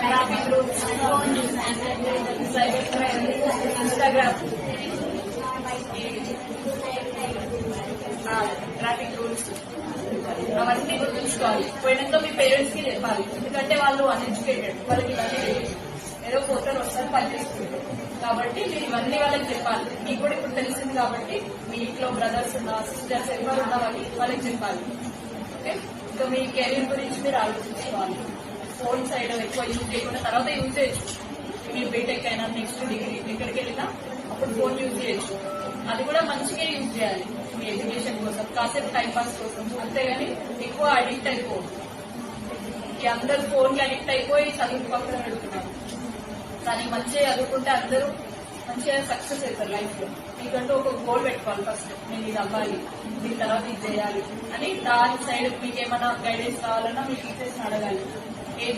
Traffic rules cyber crime Instagram traffic rules అవన్నీ గుర్తుంచుకోవాలి పోయినంతో మీ పేరెంట్స్కి చెప్పాలి ఎందుకంటే వాళ్ళు అన్ఎడ్యుకేటెడ్ వాళ్ళకి ఇవన్నీ ఏదో పోతారు వస్తారు పని చేసుకుంటారు కాబట్టి మీరు ఇవన్నీ వాళ్ళకి చెప్పాలి మీకు కూడా ఇప్పుడు తెలిసింది కాబట్టి మీ ఇంట్లో బ్రదర్స్ ఉన్నా సిస్టర్స్ ఎవరు ఉన్నా వాళ్ళకి వాళ్ళకి చెప్పాలి ఓకే సో మీ కెరీర్ గురించి మీరు ఆలోచించుకోవాలి ఫోన్ సైడ్ ఎక్కువ యూజ్ చేయకుండా తర్వాత యూజ్ చేయొచ్చు. మీరు బీటెక్ అయినా నెక్స్ట్ డిగ్రీ ఎక్కడికి వెళ్ళినా అప్పుడు ఫోన్ యూజ్ చేయొచ్చు. అది కూడా మంచిగా యూజ్ చేయాలి మీ ఎడ్యుకేషన్ కోసం. కాసేపు టైం పాస్ కోసం. అంతేగాని ఎక్కువ అడిక్ట్ అయిపోవద్దు. అందరూ అందరు ఫోన్కి అడిక్ట్ అయిపోయి చదువు పక్కన పెడుతున్నారు. కానీ మంచిగా చదువుకుంటే అందరూ మంచిగా సక్సెస్ అవుతారు లైఫ్లో. మీకంటూ ఒక గోల్ పెట్టుకోవాలి ఫస్ట్ నేను ఇది అవ్వాలి దీని తర్వాత ఇది చేయాలి అని దాని సైడ్ మీకు ఏమైనా గైడెన్స్ కావాలన్నా మీ టీచర్స్ అడగాలి. ఏం